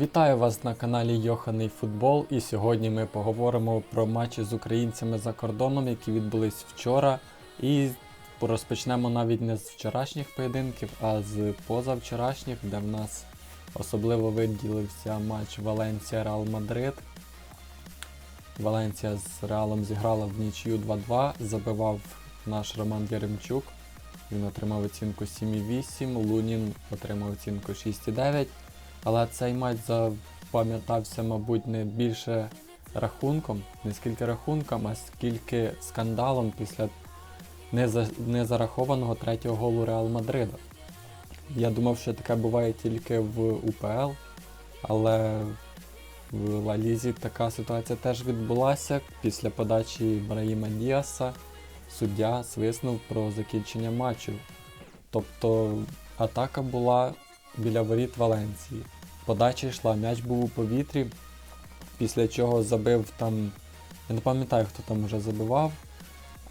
Вітаю вас на каналі Йоханий Футбол і сьогодні ми поговоримо про матчі з українцями за кордоном, які відбулись вчора. І розпочнемо навіть не з вчорашніх поєдинків, а з позавчорашніх, де в нас особливо виділився матч Валенсія Реал Мадрид. Валенсія з Реалом зіграла в нічию 2-2, забивав наш Роман Яремчук. Він отримав оцінку 7,8, Лунін отримав оцінку 6,9. Але цей матч запам'ятався, мабуть, не більше рахунком, не скільки рахунком, а скільки скандалом після незарахованого третього голу Реал Мадрида. Я думав, що таке буває тільки в УПЛ, але в Ла Лізі така ситуація теж відбулася. Після подачі Браїма Діаса суддя свиснув про закінчення матчу. Тобто атака була біля воріт Валенції. Подача йшла, м'яч був у повітрі, після чого забив там. Я не пам'ятаю, хто там вже забивав.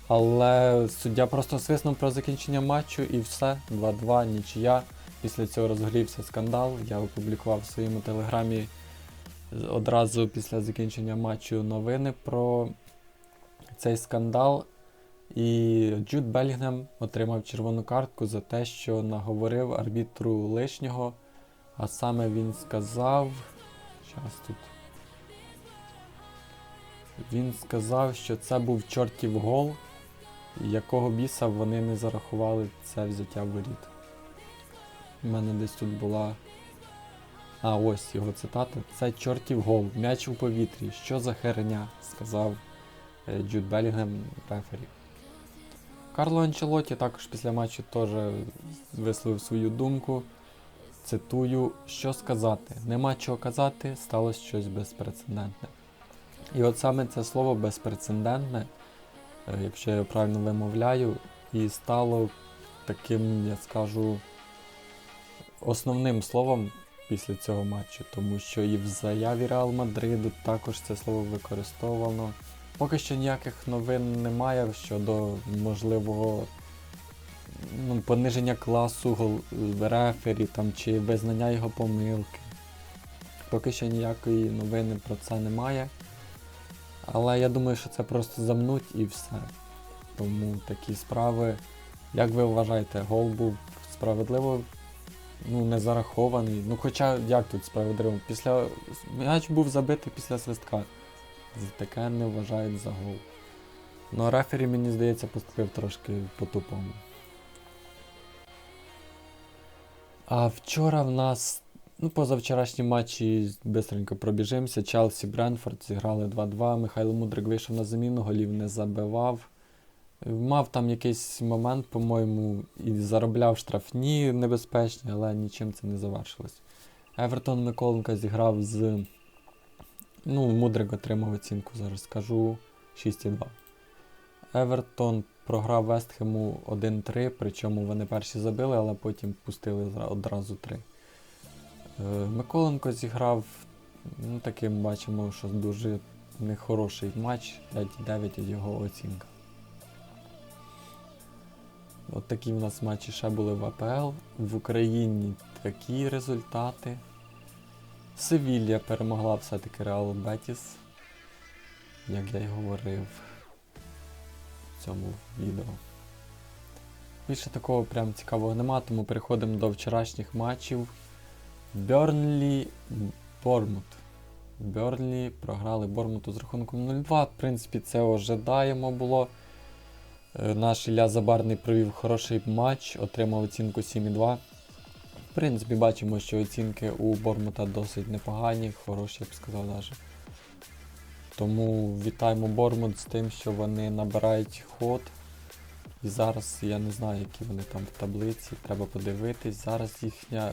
Але суддя просто свиснув про закінчення матчу і все. 2-2, нічия. Після цього розгорівся скандал. Я опублікував в своєму телеграмі одразу після закінчення матчу новини про цей скандал. І Джуд Белінгем отримав червону картку за те, що наговорив арбітру лишнього. А саме він сказав. Щас тут. Він сказав, що це був чортів гол, якого біса вони не зарахували це взяття воріт. У мене десь тут була. А, ось його цитата. Це чортів гол, м'яч у повітрі. Що за херня? сказав е, Джуд Белінгем рефері. Карло Анчелоті також після матчу теж висловив свою думку. Цитую, що сказати. Нема чого казати, сталося щось безпрецедентне. І от саме це слово безпрецедентне, е, якщо я правильно вимовляю, і стало таким, я скажу, основним словом після цього матчу, тому що і в заяві Реал Мадриду також це слово використовувано. Поки що ніяких новин немає щодо можливого ну, пониження класу рефері там, чи визнання його помилки. Поки що ніякої новини про це немає. Але я думаю, що це просто замнуть і все. Тому такі справи. Як ви вважаєте, гол був справедливо ну, не зарахований. Ну хоча як тут справедливо? Після... М'яч був забитий після свистка. Таке не вважають за гол. Ну рефері, мені здається, поступив трошки по-тупому. А вчора в нас, ну, позавчорашні матчі бистренько пробіжимося. Челсі Бренфорд зіграли 2-2. Михайло Мудрик вийшов на заміну, голів не забивав. Мав там якийсь момент, по-моєму, і заробляв штрафні небезпечні, але нічим це не завершилось. Евертон Миколенко зіграв з. Ну, Мудрик отримав оцінку, зараз скажу 6,2. Евертон програв Вестхему 1-3, причому вони перші забили, але потім пустили одразу 3. Е, Миколенко зіграв, ну таким бачимо, що дуже нехороший матч, 5,9 від його оцінка. От такі в нас матчі ще були в АПЛ. В Україні такі результати. Севілья перемогла все-таки Реал Бетіс, як я й говорив в цьому відео. Більше такого прям цікавого нема, тому переходимо до вчорашніх матчів. Берлі Бормут. Берлі програли Бормуту з рахунком 0-2. В принципі, це ожидаємо було. Е, Наш Ілля Забарний провів хороший матч, отримав оцінку 7,2. В принципі, бачимо, що оцінки у Бормута досить непогані, хороші, я б сказав навіть. Тому вітаємо Бормут з тим, що вони набирають ход. І зараз я не знаю, які вони там в таблиці, треба подивитись. Зараз їхня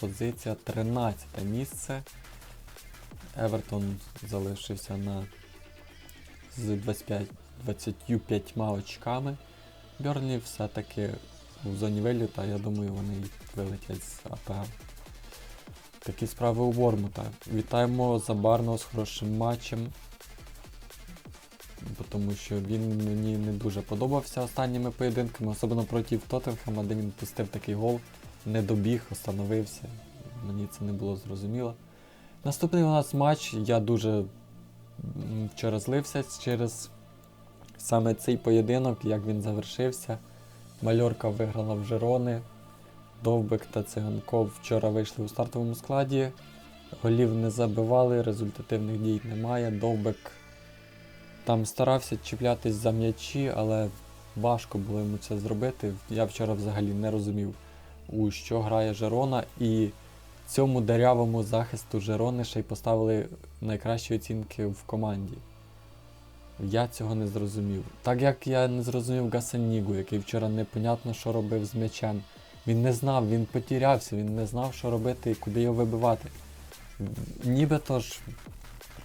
позиція 13 місце. Евертон залишився на з 25, 25 очками. Бьорнлі все-таки в зоні виліта, я думаю, вони вилетять з АПЛ. Такі справи у Бормута. Вітаємо Забарного з хорошим матчем. Тому що він мені не дуже подобався останніми поєдинками, особливо проти Тоттенхема, де він пустив такий гол, не добіг, остановився. Мені це не було зрозуміло. Наступний у нас матч. Я дуже вчора злився через саме цей поєдинок, як він завершився. Мальорка виграла в Жерони. Довбик та Циганков вчора вийшли у стартовому складі. Голів не забивали, результативних дій немає. Довбик там старався чіплятись за м'ячі, але важко було йому це зробити. Я вчора взагалі не розумів, у що грає Жерона, і цьому дерявому захисту Жерони ще й поставили найкращі оцінки в команді. Я цього не зрозумів. Так як я не зрозумів Гасанігу, який вчора непонятно, що робив з м'ячем. Він не знав, він потірявся, він не знав, що робити і куди його вибивати. Нібито ж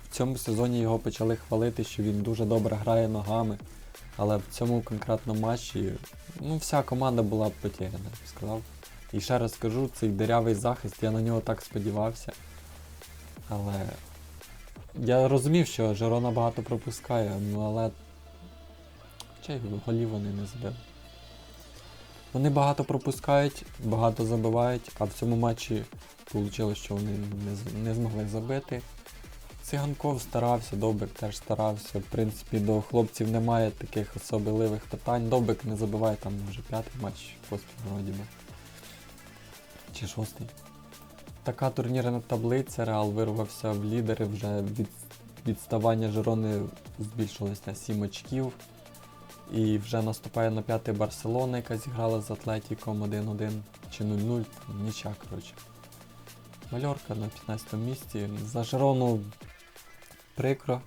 в цьому сезоні його почали хвалити, що він дуже добре грає ногами. Але в цьому конкретному матчі ну, вся команда була потеряна, я б сказав. І ще раз скажу, цей дирявий захист, я на нього так сподівався. Але я розумів, що Жерона багато пропускає, ну але. Хоча й голів вони не забили. Вони багато пропускають, багато забивають, а в цьому матчі вийшло, що вони не, не змогли забити. Циганков старався, Довбик теж старався. В принципі, до хлопців немає таких особливих питань. Довбик не забиває там вже п'ятий матч поспіль вроді би. Чи шостий. Така турнірна таблиця, Реал вирвався в лідери, вже від, відставання Жерони збільшилось на 7 очків. І вже наступає на п'ятий Барселона, яка зіграла з Атлетіком 1-1 чи 0-0, ніча, коротше. Мальорка на 15 місці. За Жерону прикро.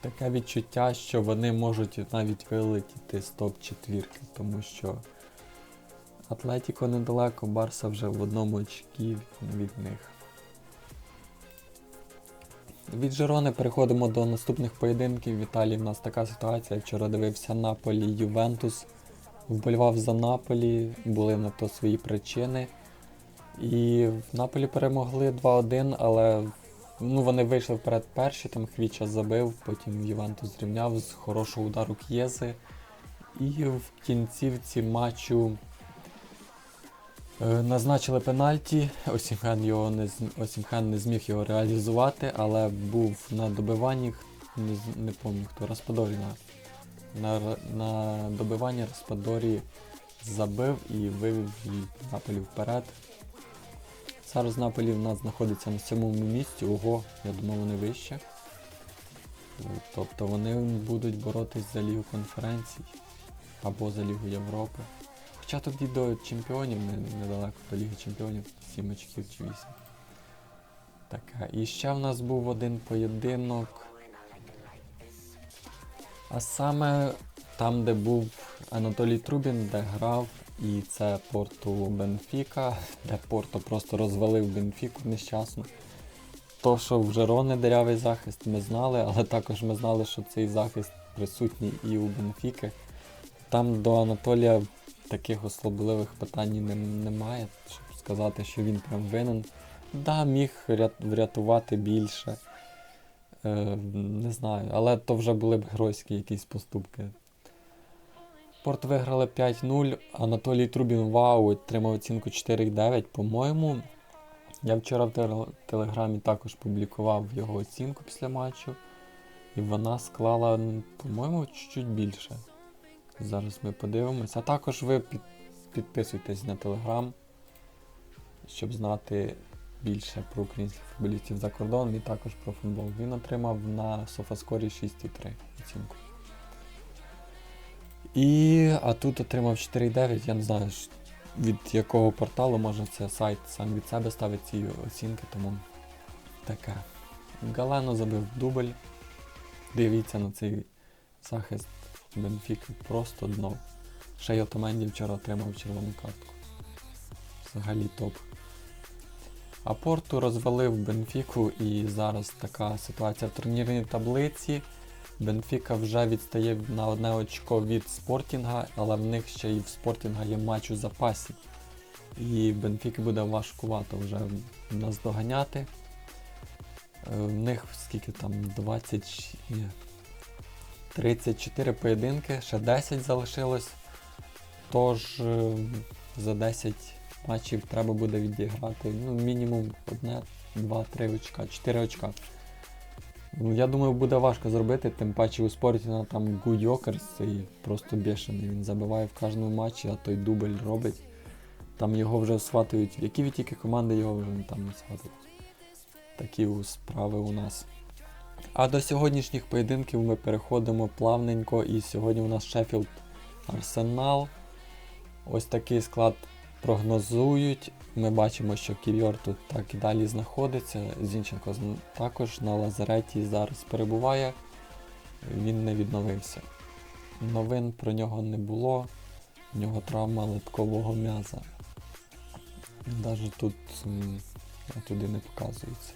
Таке відчуття, що вони можуть навіть вилетіти з топ-4, тому що Атлетіко недалеко, Барса вже в одному очкі від них. Від Жерони переходимо до наступних поєдинків. В Італії в нас така ситуація. Вчора дивився Наполі Ювентус. Вболівав за Наполі, були на то свої причини. І в Наполі перемогли 2-1, але ну, вони вийшли вперед перші, там Хвіча забив, потім Ювентус зрівняв з хорошого удару К'єзи. І в кінцівці матчу назначили пенальті. Осімхен, його не, Осімхен не зміг його реалізувати, але був на добиванні, не, не пам'ятаю хто, Распадорі на, на, на добиванні Распадорі забив і вивів Наполі вперед. Зараз Наполі в нас знаходиться на сьомому місці. Ого, я думав, вони вище. Е, Тобто вони будуть боротись за Лігу конференцій або за Лігу Європи. Хоча тоді до чемпіонів недалеко до Ліги Чемпіонів 7 очків чи 8. Таке. І ще в нас був один поєдинок. А саме там, де був Анатолій Трубін, де грав, і це Порту Бенфіка, де Порто просто розвалив Бенфіку нещасно. То, що в Жерони дерявий захист, ми знали, але також ми знали, що цей захист присутній і у Бенфіки. Там до Анатолія таких особливих питань не, немає, щоб сказати, що він прям винен. Да, міг врятувати більше. Е, не знаю, але то вже були б геройські якісь поступки. Порт виграли 5-0. Анатолій Трубін вау, отримав оцінку 4,9. По-моєму, я вчора в телеграмі також публікував його оцінку після матчу. І вона склала, по-моєму, чуть-чуть більше. Зараз ми подивимося. А також ви під, підписуйтесь на телеграм, щоб знати більше про українських футболістів за кордоном і також про футбол. Він отримав на Софаскорі 6,3 оцінку. І а тут отримав 4,9, я не знаю від якого порталу, може це сайт сам від себе ставить ці оцінки, тому таке. Галено забив дубль. Дивіться на цей захист Бенфіки просто дно. Ще й Отоменді вчора отримав червону картку. Взагалі топ. А Порту розвалив Бенфіку і зараз така ситуація в турнірній таблиці. Бенфіка вже відстає на одне очко від Спортінга, але в них ще й в Спортінга є матч у запасі. І Бенфіки буде важкувато вже нас доганяти. Е, В них скільки там 20. Ні, 34 поєдинки, ще 10 залишилось. Тож е, за 10 матчів треба буде відіграти ну, мінімум одне, два, три очка, чотири очка. Ну, я думаю, буде важко зробити, тим паче у спорті на там Гу Йокерс і просто бешений. Він забиває в кожному матчі, а той дубль робить. Там його вже сватають, які від тільки команди його вже там не сватають. Такі справи у нас. А до сьогоднішніх поєдинків ми переходимо плавненько, і сьогодні у нас Шеффілд Арсенал. Ось такий склад прогнозують. Ми бачимо, що Ківьор тут так і далі знаходиться. Зінченко також на лазареті зараз перебуває. Він не відновився. Новин про нього не було. У нього травма литкового м'яза. Навіть тут туди не показується.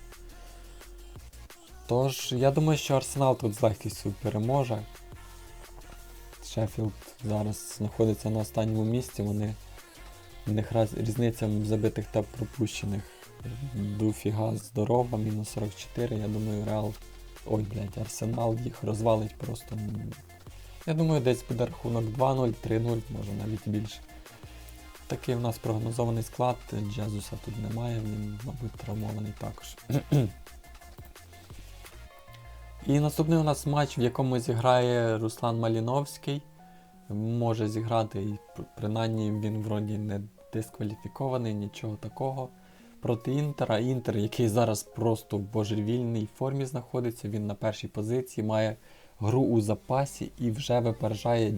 Тож, я думаю, що Арсенал тут з легкістю переможе. Шеффілд зараз знаходиться на останньому місці. Вони в них раз, різниця забитих та пропущених. Дофіга здорова, мінус 44. Я думаю, Реал. Ой, блядь, Арсенал їх розвалить просто. Я думаю, десь буде рахунок 2-0, 3-0, може навіть більше. Такий в нас прогнозований склад. Джезуса тут немає, він, мабуть, травмований також. І наступний у нас матч, в якому зіграє Руслан Маліновський. Може зіграти, і принаймні він вроді не дискваліфікований, нічого такого. Проти Інтера. Інтер, який зараз просто в божевільній формі знаходиться, він на першій позиції має гру у запасі і вже випереджає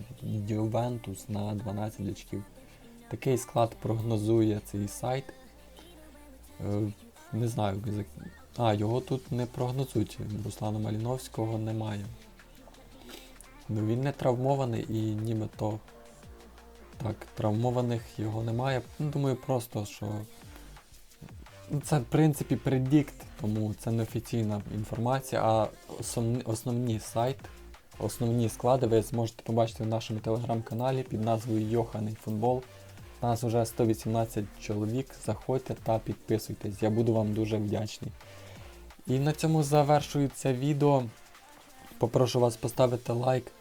Ювентус на 12 очків. Такий склад прогнозує цей сайт. Е, Не знаю, а, його тут не прогнозують. Руслана Маліновського немає. Ну він не травмований і нібито. Так, травмованих його немає. Ну, думаю, просто що. Ну, Це, в принципі, предікт, тому це не офіційна інформація, а основні, сайт, основні склади ви зможете побачити в нашому телеграм-каналі під назвою Йоханий Футбол. Нас вже 118 чоловік. Заходьте та підписуйтесь. Я буду вам дуже вдячний. І на цьому завершується відео. Попрошу вас поставити лайк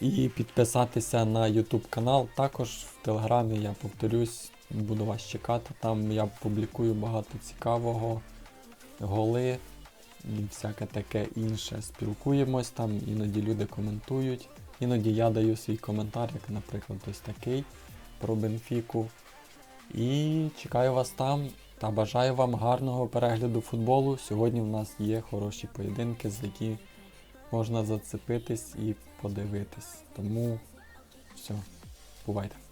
і підписатися на YouTube канал. Також в Телеграмі я повторюсь, буду вас чекати. Там я публікую багато цікавого, голи і всяке таке інше. Спілкуємось там, іноді люди коментують. Іноді я даю свій коментар, як, наприклад, ось такий про Бенфіку. І чекаю вас там та бажаю вам гарного перегляду футболу. Сьогодні в нас є хороші поєдинки, за які можна зацепитись і подивитись. Тому все, бувайте.